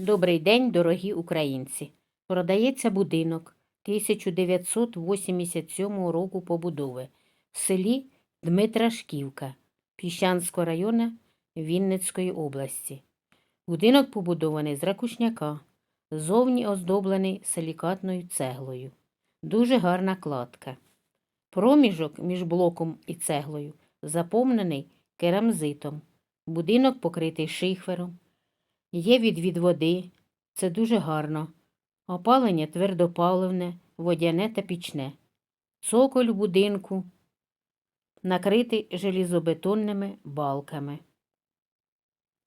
Добрий день, дорогі українці! Продається будинок 1987 року побудови в селі Дмитрашківка Піщанського району Вінницької області. Будинок побудований з ракушняка, зовні оздоблений силікатною цеглою. Дуже гарна кладка. Проміжок між блоком і цеглою заповнений керамзитом. Будинок покритий шифером. Є відвід води, це дуже гарно. Опалення твердопаливне, водяне та пічне. Цоколь будинку накритий желізобетонними балками.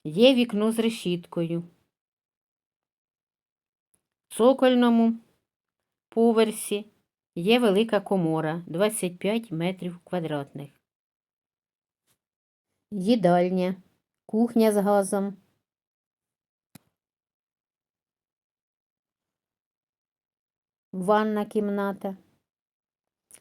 Є вікно з решіткою. Цокольному поверсі є велика комора 25 метрів квадратних. Їдальня, кухня з газом. Ванна кімната.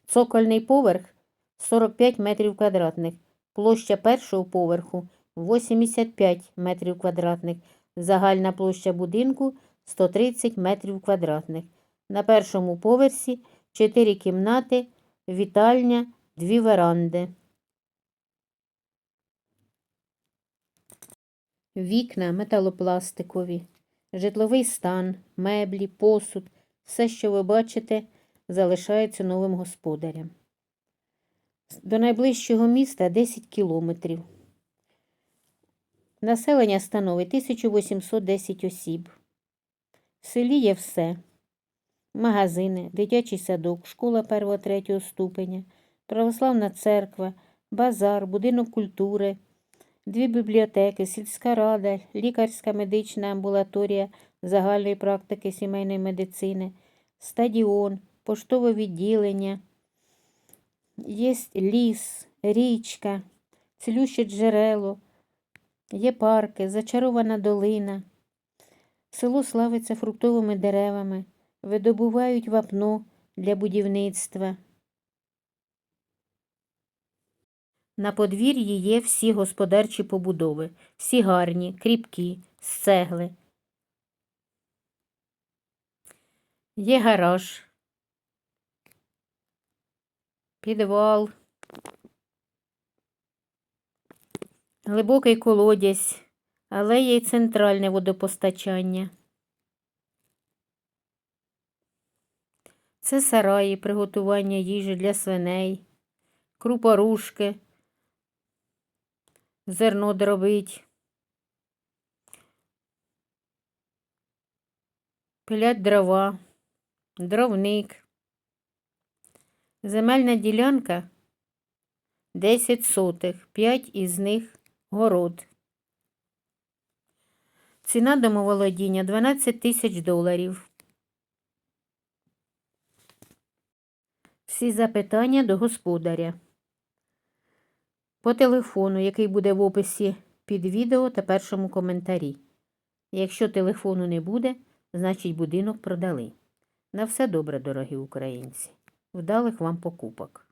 Цокольний поверх 45 метрів квадратних. Площа першого поверху 85 метрів квадратних. Загальна площа будинку 130 метрів квадратних. На першому поверсі 4 кімнати, вітальня, 2 веранди. Вікна металопластикові, житловий стан, меблі, посуд. Все, що ви бачите, залишається новим господарям. До найближчого міста 10 кілометрів. Населення становить 1810 осіб. В селі є все. Магазини, дитячий садок, школа 1-3 ступеня, православна церква, базар, будинок культури, дві бібліотеки, сільська рада, лікарська медична амбулаторія загальної практики сімейної медицини, стадіон, поштове відділення, є ліс, річка, цілюще джерело, є парки, зачарована долина. Село славиться фруктовими деревами, видобувають вапно для будівництва. На подвір'ї є всі господарчі побудови, всі гарні, кріпкі, з цегли. Є гараж, підвал, глибокий колодязь, але є й центральне водопостачання. Це сараї приготування їжі для свиней, крупорушки, зерно дробить, пилять дрова, дровник. Земельна ділянка 10 сотих, 5 із них город. Ціна домоволодіння 12 тисяч доларів. Всі запитання до господаря. По телефону, який буде в описі під відео та першому коментарі. Якщо телефону не буде, значить будинок продали. На все добре, дорогі українці. Вдалих вам покупок.